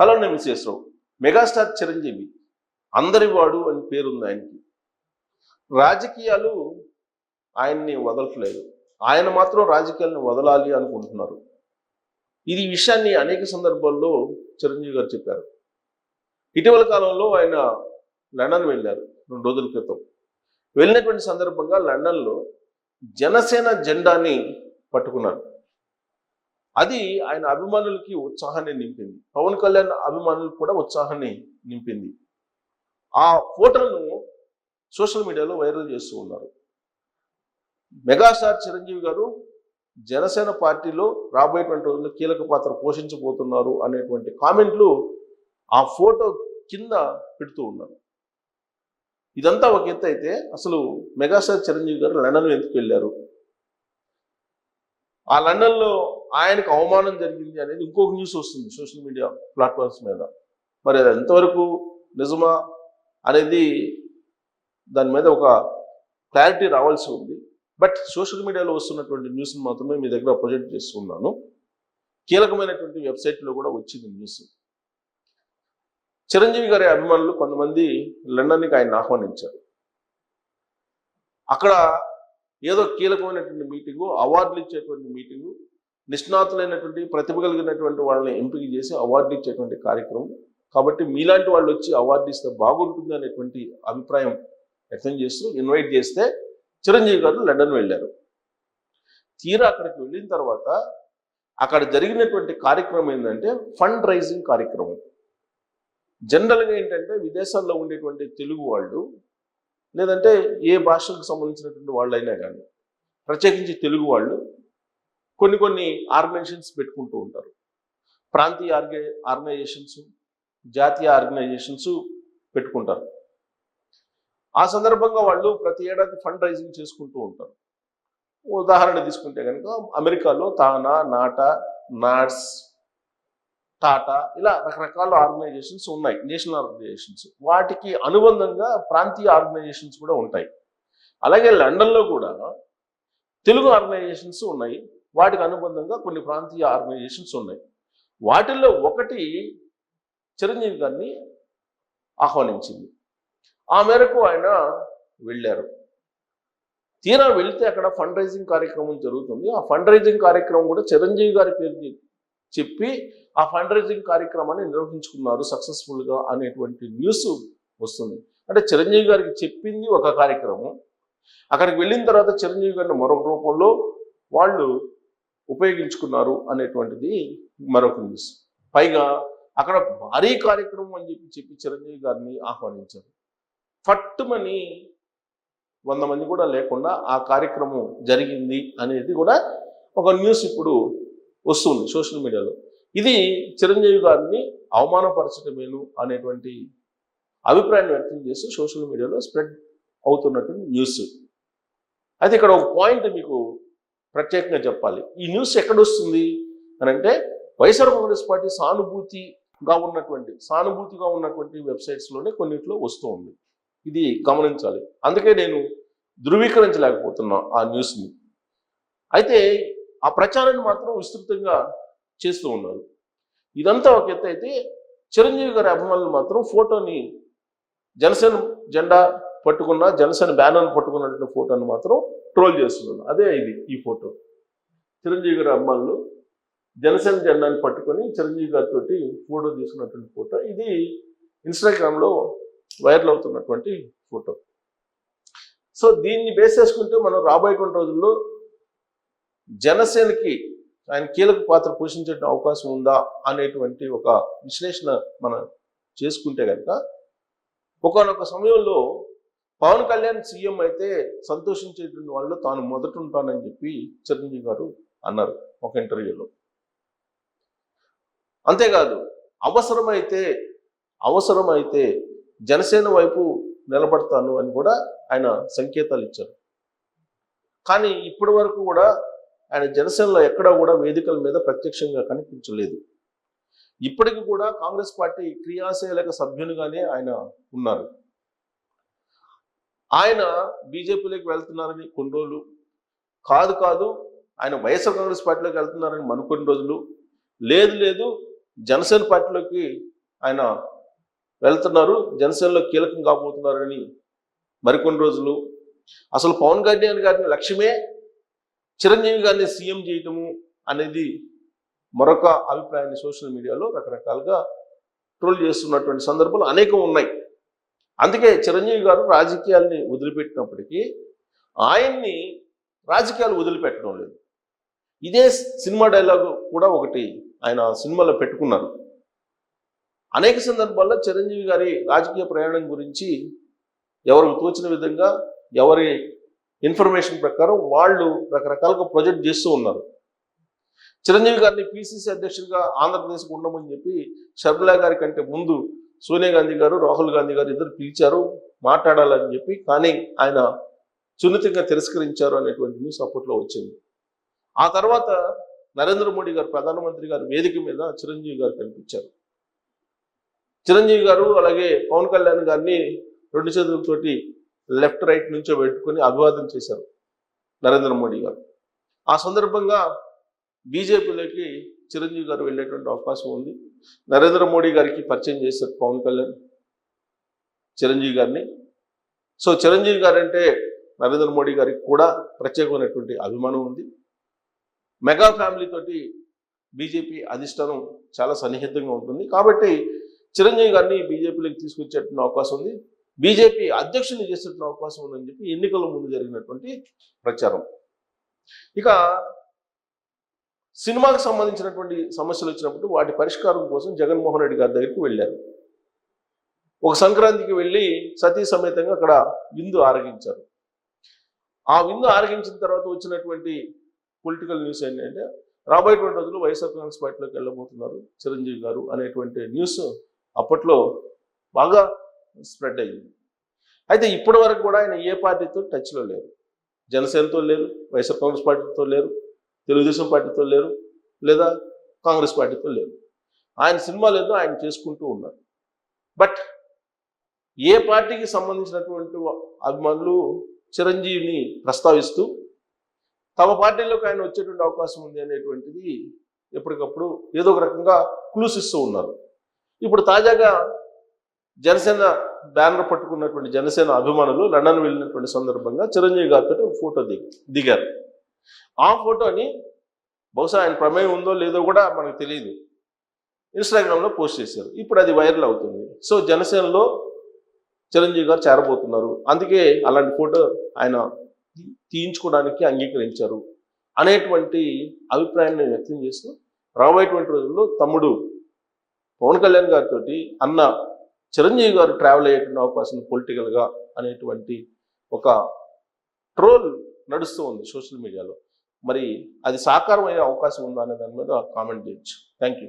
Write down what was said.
Hello నేను Visweswara Rao megastar Chiranjeevi. అందరి వాడు అని పేరుంది ఆయనకి. రాజకీయాలు ఆయన్ని వదలట్లేదు. ఆయన మాత్రం రాజకీయాలను వదలాలి అనుకుంటున్నారు. ఇది విషయాన్ని అనేక సందర్భాల్లో చిరంజీవి గారు చెప్పారు. ఇటీవల కాలంలో ఆయన లండన్ వెళ్ళారు రెండు రోజుల క్రితం. వెళ్ళినటువంటి సందర్భంగా లండన్లో జనసేన జెండాని పట్టుకున్నారు. అది ఆయన అభిమానులకి ఉత్సాహాన్ని నింపింది. పవన్ కళ్యాణ్ అభిమానులకు కూడా ఉత్సాహాన్ని నింపింది. ఆ ఫోటోలను సోషల్ మీడియాలో వైరల్ చేస్తూ ఉన్నారు. మెగాస్టార్ చిరంజీవి గారు జనసేన పార్టీలో రాబోయేటువంటి రోజుల్లో కీలక పాత్ర పోషించబోతున్నారు అనేటువంటి కామెంట్లు ఆ ఫోటో కింద పెడుతూ ఉన్నారు. ఇదంతా ఒక ఎత్తు అయితే అసలు మెగాస్టార్ చిరంజీవి గారు లండన్ ఎందుకు వెళ్ళారు? ఆ లండన్లో ఆయనకు అవమానం జరిగింది అనేది ఇంకొక న్యూస్ వస్తుంది సోషల్ మీడియా ప్లాట్ఫామ్స్ మీద. మరి అది ఎంతవరకు నిజమా అనేది దాని మీద ఒక క్లారిటీ రావాల్సి ఉంది. బట్ సోషల్ మీడియాలో వస్తున్నటువంటి న్యూస్ని మాత్రమే మీ దగ్గర ప్రొజెక్ట్ చేస్తున్నాను. కీలకమైనటువంటి వెబ్సైట్లో కూడా వచ్చింది న్యూస్ చిరంజీవి గారి అభిమానులు కొంతమంది లండన్కి ఆయన ఆహ్వానించారు. అక్కడ ఏదో కీలకమైనటువంటి మీటింగు అవార్డులు ఇచ్చేటువంటి మీటింగు నిష్ణాతులైనటువంటి ప్రతిభ కలిగినటువంటి వాళ్ళని ఎంపిక చేసి అవార్డు ఇచ్చేటువంటి కార్యక్రమం. కాబట్టి మీలాంటి వాళ్ళు వచ్చి అవార్డు ఇస్తే బాగుంటుంది అనేటువంటి అభిప్రాయం వ్యక్తం చేస్తూ ఇన్వైట్ చేస్తే చిరంజీవి గారు లండన్ వెళ్ళారు. తీరా అక్కడికి వెళ్ళిన తర్వాత అక్కడ జరిగినటువంటి కార్యక్రమం ఏంటంటే ఫండ్ రైజింగ్ కార్యక్రమం. జనరల్గా ఏంటంటే విదేశాల్లో ఉండేటువంటి తెలుగు వాళ్ళు లేదంటే ఏ భాషకు సంబంధించినటువంటి వాళ్ళైనా కానీ ప్రత్యేకించి తెలుగు వాళ్ళు కొన్ని కొన్ని ఆర్గనైజేషన్స్ పెట్టుకుంటూ ఉంటారు. ప్రాంతీయ ఆర్గ ఆర్గనైజేషన్స్ జాతీయ ఆర్గనైజేషన్స్ పెట్టుకుంటారు. ఆ సందర్భంగా వాళ్ళు ప్రతి ఏడాది ఫండ్ రైజింగ్ చేసుకుంటూ ఉంటారు. ఉదాహరణ తీసుకుంటే కనుక అమెరికాలో తానా నాటా నాట్స్ టాటా ఇలా రకరకాల ఆర్గనైజేషన్స్ ఉన్నాయి. National organisations. వాటికి అనుబంధంగా ప్రాంతీయ ఆర్గనైజేషన్స్ కూడా ఉంటాయి. అలాగే లండన్లో కూడా తెలుగు ఆర్గనైజేషన్స్ ఉన్నాయి. వాటికి అనుబంధంగా కొన్ని ప్రాంతీయ ఆర్గనైజేషన్స్ ఉన్నాయి. వాటిల్లో ఒకటి చిరంజీవి గారిని ఆహ్వానించింది. ఆ మేరకు ఆయన వెళ్ళారు. తీరా వెళితే అక్కడ ఫండ్ రైజింగ్ కార్యక్రమం జరుగుతుంది. ఆ ఫండ్ రైజింగ్ కార్యక్రమం కూడా చిరంజీవి గారి పేరు చెప్పి ఆ ఫండ్ రైజింగ్ కార్యక్రమాన్ని నిర్వహించుకున్నారు సక్సెస్ఫుల్గా అనేటువంటి న్యూస్ వస్తుంది. అంటే చిరంజీవి గారికి చెప్పింది ఒక కార్యక్రమం. అక్కడికి వెళ్ళిన తర్వాత చిరంజీవి గారిని మరొక రూపంలో వాళ్ళు ఉపయోగించుకున్నారు అనేటువంటిది మరొక న్యూస్. పైగా అక్కడ భారీ కార్యక్రమం అని చెప్పి చెప్పి చిరంజీవి గారిని ఆహ్వానించారు. ఫట్టుమని వంద మంది కూడా లేకుండా ఆ కార్యక్రమం జరిగింది అనేది కూడా ఒక న్యూస్ ఇప్పుడు వస్తుంది సోషల్ మీడియాలో. ఇది చిరంజీవి గారిని అవమానపరచడమేను అనేటువంటి అభిప్రాయాన్ని వ్యక్తం చేస్తూ సోషల్ మీడియాలో స్ప్రెడ్ అవుతున్నటువంటి న్యూస్. అయితే ఇక్కడ ఒక పాయింట్ మీకు ప్రత్యేకంగా చెప్పాలి. ఈ న్యూస్ ఎక్కడ వస్తుంది అని అంటే వైఎస్ఆర్ కాంగ్రెస్ పార్టీ సానుభూతిగా ఉన్నటువంటి సానుభూతిగా ఉన్నటువంటి వెబ్సైట్స్లోనే కొన్నిట్లో వస్తూ ఉంది. ఇది గమనించాలి. అందుకే నేను ధృవీకరించలేకపోతున్నా ఆ న్యూస్ని. అయితే ఆ ప్రచారాన్ని మాత్రం విస్తృతంగా చేస్తూ ఉన్నారు. ఇదంతా ఒక ఎత్తు అయితే చిరంజీవి గారి అభిమానులు మాత్రం ఫోటోని జనసేన జెండా పట్టుకున్న జనసేన బ్యానర్ పట్టుకున్నటువంటి ఫోటోని మాత్రం ట్రోల్ చేస్తున్నాను. అదే ఇది ఈ ఫోటో. చిరంజీవి గారి అమ్మాళ్ళు జనసేన జెండాని పట్టుకొని చిరంజీవి గారితో ఫోటో తీసుకున్నటువంటి ఫోటో. ఇది ఇన్స్టాగ్రామ్లో వైరల్ అవుతున్నటువంటి ఫోటో. సో దీన్ని బేస్ చేసుకుంటే మనం రాబోయేటువంటి రోజుల్లో జనసేనకి ఆయన కీలక పాత్ర పోషించే అవకాశం ఉందా అనేటువంటి ఒక విశ్లేషణ మనం చేసుకుంటే కనుక ఒకనొక సమయంలో పవన్ కళ్యాణ్ సీఎం అయితే సంతోషించేటువంటి వాళ్ళు తాను మొదట ఉంటానని చెప్పి చిరంజీవి గారు అన్నారు ఒక ఇంటర్వ్యూలో. అంతేకాదు అవసరమైతే అవసరమైతే జనసేన వైపు నిలబడతాను అని కూడా ఆయన సంకేతాలు ఇచ్చారు. కానీ ఇప్పటి వరకు కూడా ఆయన జనసేనలో ఎక్కడా కూడా వేదికల మీద ప్రత్యక్షంగా కనిపించలేదు. ఇప్పటికి కూడా కాంగ్రెస్ పార్టీ క్రియాశీలక సభ్యునిగానే ఆయన ఉన్నారు. ఆయన బీజేపీలోకి వెళ్తున్నారని కొన్ని రోజులు కాదు కాదు ఆయన వైఎస్ఆర్ కాంగ్రెస్ పార్టీలోకి వెళ్తున్నారని మరికొన్ని రోజులు. లేదు లేదు జనసేన పార్టీలోకి ఆయన వెళ్తున్నారు జనసేనలో కీలకం కాబోతున్నారని మరికొన్ని రోజులు. అసలు పవన్ కళ్యాణ్ గారిని లక్ష్యమే చిరంజీవి గారిని సీఎం చేయటము అనేది మరొక అభిప్రాయాన్ని సోషల్ మీడియాలో రకరకాలుగా ట్రోల్ చేస్తున్నటువంటి సందర్భాలు అనేకం ఉన్నాయి. అందుకే చిరంజీవి గారు రాజకీయాల్ని వదిలిపెట్టినప్పటికీ ఆయన్ని రాజకీయాలు వదిలిపెట్టడం లేదు. ఇదే సినిమా డైలాగు కూడా ఒకటి ఆయన సినిమాలో పెట్టుకున్నారు. అనేక సందర్భాల్లో చిరంజీవి గారి రాజకీయ ప్రయాణం గురించి ఎవరికి తోచిన విధంగా ఎవరి ఇన్ఫర్మేషన్ ప్రకారం వాళ్ళు రకరకాలుగా ప్రొజెక్ట్ చేస్తూ ఉన్నారు. చిరంజీవి గారిని పిసిసి అధ్యక్షుడిగా ఆంధ్రప్రదేశ్కి ఉండమని చెప్పి షర్మిలా గారి కంటే ముందు సోనియా గాంధీ గారు రాహుల్ గాంధీ గారు ఇద్దరు పిలిచారు మాట్లాడాలని చెప్పి కానీ ఆయన సున్నితంగా తిరస్కరించారు అనేటువంటి న్యూస్ అప్పట్లో వచ్చింది. ఆ తర్వాత నరేంద్ర మోడీ గారు ప్రధానమంత్రి గారు వేదిక మీద చిరంజీవి గారు కనిపించారు. చిరంజీవి గారు అలాగే పవన్ కళ్యాణ్ గారిని రెండు చేతులతోటి లెఫ్ట్ రైట్ నుంచో పెట్టుకొని అభివాదం చేశారు నరేంద్ర మోడీ గారు. ఆ సందర్భంగా బీజేపీలోకి చిరంజీవి గారు వెళ్ళేటువంటి అవకాశం ఉంది. నరేంద్ర మోడీ గారికి పరిచయం చేశారు పవన్ కళ్యాణ్ చిరంజీవి గారిని. సో చిరంజీవి గారు అంటే నరేంద్ర మోడీ గారికి కూడా ప్రత్యేకమైనటువంటి అభిమానం ఉంది. మెగా ఫ్యామిలీ తోటి బీజేపీ అధిష్టానం చాలా సన్నిహితంగా ఉంటుంది. కాబట్టి చిరంజీవి గారిని బీజేపీలోకి తీసుకొచ్చేటువంటి అవకాశం ఉంది. బీజేపీ అధ్యక్షుని చేసేటువంటి అవకాశం ఉందని చెప్పి ఎన్నికల ముందు జరిగినటువంటి ప్రచారం. ఇక సినిమాకు సంబంధించినటువంటి సమస్యలు వచ్చినప్పుడు వాటి పరిష్కారం కోసం జగన్మోహన్ రెడ్డి గారి దగ్గరికి వెళ్ళారు. ఒక సంక్రాంతికి వెళ్ళి సతీ సమేతంగా అక్కడ విందు ఆరగించారు. ఆ విందు ఆరగించిన తర్వాత వచ్చినటువంటి పొలిటికల్ న్యూస్ ఏంటంటే రాబోయేటువంటి రోజులు వైఎస్ఆర్ కాంగ్రెస్ పార్టీలోకి వెళ్ళబోతున్నారు చిరంజీవి గారు అనేటువంటి న్యూస్ అప్పట్లో బాగా స్ప్రెడ్ అయ్యింది. అయితే ఇప్పటి వరకు కూడా ఆయన ఏ పార్టీతో టచ్లో లేరు. జనసేనతో లేరు వైఎస్ఆర్ కాంగ్రెస్ పార్టీతో లేరు. తెలుగుదేశం పార్టీతో లేరు లేదా కాంగ్రెస్ పార్టీతో లేరు. ఆయన సినిమాలు ఏదో ఆయన చేసుకుంటూ ఉన్నారు. బట్ ఏ పార్టీకి సంబంధించినటువంటి అభిమానులు చిరంజీవిని ప్రస్తావిస్తూ తమ పార్టీలోకి ఆయన వచ్చేటువంటి అవకాశం ఉంది అనేటువంటిది ఎప్పటికప్పుడు ఏదో ఒక రకంగా క్లూస్ ఇస్తూ ఉన్నారు. ఇప్పుడు తాజాగా జనసేన బ్యానర్ పట్టుకున్నటువంటి జనసేన అభిమానులు లండన్ వెళ్ళినటువంటి సందర్భంగా చిరంజీవి గారితో ఫోటో దిగి దిగారు. ఆ ఫోటోని బహుశా ఆయన ప్రమేయం ఉందో లేదో కూడా మనకు తెలియదు. ఇన్స్టాగ్రామ్లో పోస్ట్ చేశారు. ఇప్పుడు అది వైరల్ అవుతుంది. సో జనసేనలో చిరంజీవి గారు చేరబోతున్నారు. అందుకే అలాంటి ఫోటో ఆయన తీ- తీయించుకోవడానికి అంగీకరించారు అనేటువంటి అభిప్రాయాన్ని వ్యక్తం చేస్తూ రాబోయేటువంటి రోజుల్లో తమ్ముడు పవన్ కళ్యాణ్ గారితో అన్న చిరంజీవి గారు ట్రావెల్ అయ్యేటువంటి అవకాశం పొలిటికల్గా అనేటువంటి ఒక ట్రోల్ నడుస్తూ ఉంది సోషల్ మీడియాలో. మరి అది సాకారం అయ్యే అవకాశం ఉందా అనే దాని మీద కామెంట్ చేయొచ్చు. Thank you